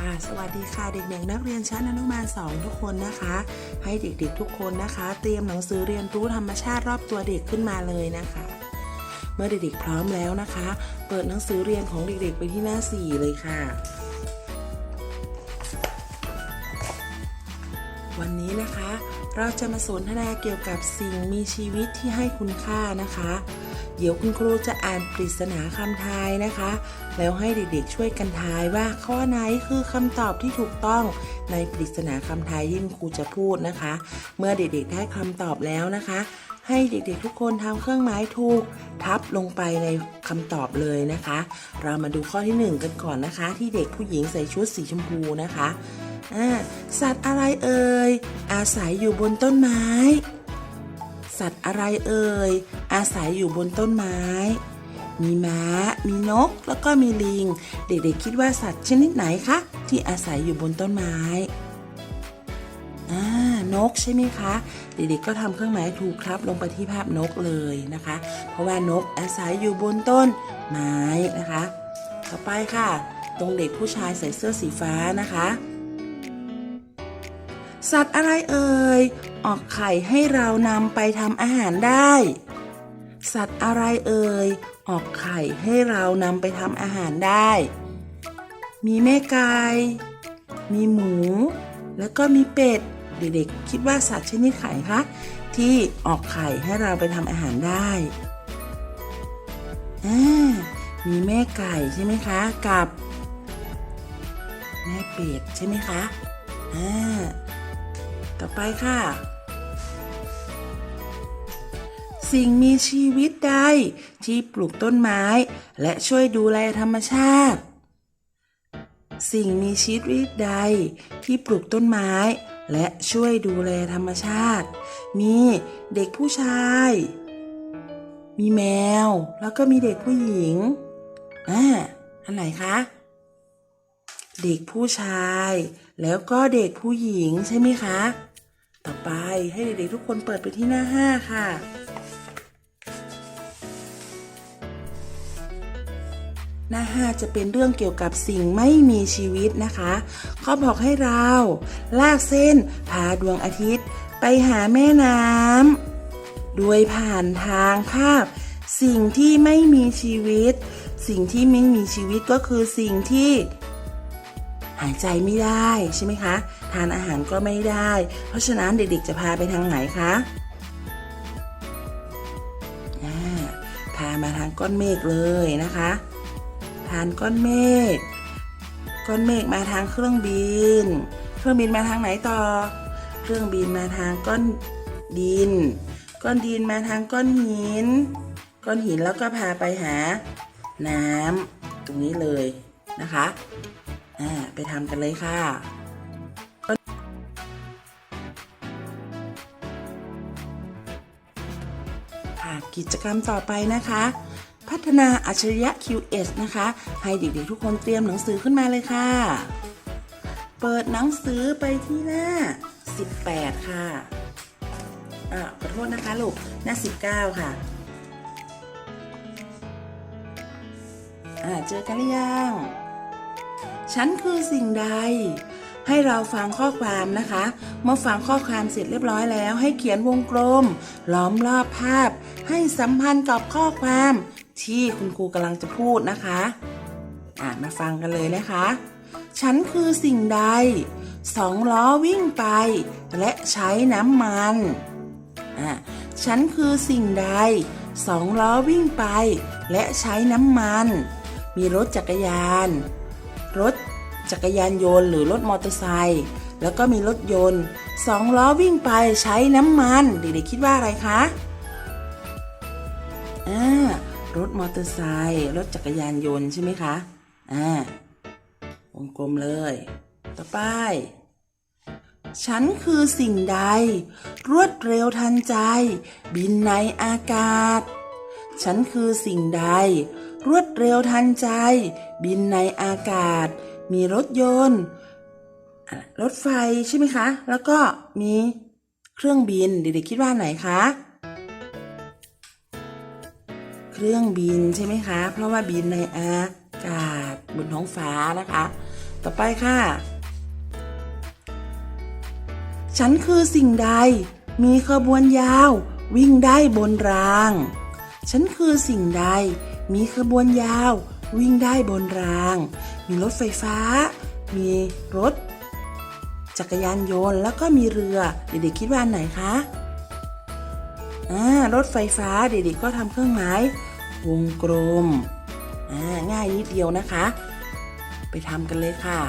ค่ะ สวัสดีค่ะเด็กๆ นักเรียนชั้นอนุบาลสองทุกคนนะคะ ให้เด็กๆทุกคนนะคะ เตรียมหนังสือเรียนรู้ธรรมชาติรอบตัวเด็กขึ้นมาเลยนะคะ เมื่อเด็กๆพร้อมแล้วนะคะ เปิดหนังสือเรียนของเด็กๆไปที่หน้า 4 เลยค่ะ วันนี้นะคะ เราจะมาสนทนาเกี่ยวกับสิ่งมีชีวิตที่ให้คุณค่านะคะ เดี๋ยวคุณครูจะอ่านปริศนาคำทายนะคะ แล้วให้เด็กๆช่วยกันทายว่าข้อไหนคือคำตอบที่ถูกต้องในปริศนาคำทายที่คุณครูจะพูดนะคะ เมื่อเด็กๆได้คำตอบแล้วนะคะ ให้เด็กๆทุกคนทำเครื่องหมายถูก ทับลงไปในคำตอบเลยนะคะ เรามาดูข้อที่หนึ่งกันก่อนนะคะ ที่เด็กผู้หญิงใส่ชุดสีชมพูนะคะสัตว์อะไรเอ่ยอาศัยอยู่บนต้นไม้ สัตว์อะไรเอ่ย อาศัยอยู่บนต้นไม้ มีม้า มีนก แล้วก็มีลิง เด็กๆคิดว่าสัตว์ชนิดไหนคะ ที่อาศัยอยู่บนต้นไม้อ่านกใช่ไหมคะ เด็กๆก็ทำเครื่องหมายถูกครับลงไปที่ภาพนกเลยนะคะ เพราะว่านกอาศัยอยู่บนต้นไม้นะคะ ต่อไปค่ะ ตรงเด็กผู้ชายใส่เสื้อสีฟ้านะคะ สัตว์อะไรเอ่ย ออกไข่ให้เรานำไปทำอาหารได้ สัตว์อะไรเอ่ย ออกไข่ให้เรานำไปทำอาหารได้ มีแม่ไก่มีหมู แล้วก็มีเป็ด เด็กๆคิดว่าสัตว์ชนิดไหนคะที่ออกไข่ให้เราไปทำอาหารได้อ่ามีแม่ไก่ใช่ไหมคะ กับ แม่เป็ดใช่ไหมคะอ่า ต่อไปค่ะ สิ่งมีชีวิตใดที่ปลูกต้นไม้ และช่วยดูแลธรรมชาติ สิ่งมีชีวิตใดที่ปลูกต้นไม้ และช่วยดูแลธรรมชาติ มีเด็กผู้ชาย มีแมว แล้วก็มีเด็กผู้หญิงอ่าอันไหนคะ เด็กผู้ชาย แล้วก็เด็กผู้หญิงใช่ไหมคะ ต่อไปให้เด็กๆทุกคนเปิดไปที่หน้า 5 ค่ะ หน้า 5 จะเป็นเรื่องเกี่ยวกับสิ่งไม่มีชีวิตนะคะเขาบอกให้เรา ลากเส้นพาดวงอาทิตย์ ไปหาแม่น้ำโดยผ่านทางคาบสิ่งที่ไม่มีชีวิต สิ่งที่ไม่มีชีวิตก็คือสิ่งที่ หายใจไม่ได้ใช่ไหมคะ ทานอาหารก็ไม่ได้ เพราะฉะนั้นเด็กๆจะพาไปทางไหนคะอ่าพามาทางก้อนเมฆเลยนะคะ ทานก้อนเมฆก้อนเมฆมาทางเครื่องบิน เครื่องบินมาทางไหนต่อ เครื่องบินมาทางก้อนดิน ก้อนดินมาทางก้อนหิน ก้อนหินแล้วก็พาไปหาน้ำตรงนี้เลยนะคะ ไปทำกันเลยค่ะค่ะกิจกรรมต่อไปนะคะ พัฒนาอัจฉริยะ QS นะคะ ให้เด็กๆทุกคนเตรียมหนังสือขึ้นมาเลยค่ะ เปิดหนังสือไปที่หน้า 18 ค่ะอ่าขอโทษนะคะลูก หน้า 19 ค่ะอ่าเจอกันหรือยัง ฉันคือสิ่งใด ให้เราฟังข้อความนะคะ เมื่อฟังข้อความเสร็จเรียบร้อยแล้ว ให้เขียนวงกลม ล้อมรอบภาพ ให้สัมพันธ์กับข้อความ ที่คุณครูกำลังจะพูดนะคะ อ่ามาฟังกันเลยนะคะ ฉันคือสิ่งใดสองล้อวิ่งไป และใช้น้ำมันอ่าฉันคือสิ่งใดสองล้อวิ่งไป และใช้น้ำมัน มีรถจักรยาน รถจักรยานยนต์หรือรถมอเตอร์ไซค์แล้วก็มีรถยนต์สองล้อวิ่งไปใช้น้ำมัน เด็กๆคิดว่าอะไรคะอ่ารถมอเตอร์ไซค์รถจักรยานยนต์ใช่ไหมคะอ่าวงกลมเลย ต่อไป ฉันคือสิ่งใด รวดเร็วทันใจ บินในอากาศ ฉันคือสิ่งใด รวดเร็วทันใจ บินในอากาศ มีรถยนต์ รถไฟใช่ไหมคะ แล้วก็มีเครื่องบิน เด็กๆคิดว่าไหนคะ เครื่องบินใช่ไหมคะ เพราะว่าบินในอากาศบนท้องฟ้านะคะ ต่อไปค่ะ ฉันคือสิ่งใด มีขบวนยาว วิ่งได้บนราง ฉันคือสิ่งใด มีขบวนยาว วิ่งได้บนราง มีรถไฟฟ้า มีรถ จักรยานยนต์แล้วก็มีเรือ เด็กๆคิดว่าอันไหนคะอ่ารถไฟฟ้าเด็กๆก็ทำเครื่องหมายวงกลมอ่าง่ายนิดเดียวนะคะ ไปทำกันเลยค่ะ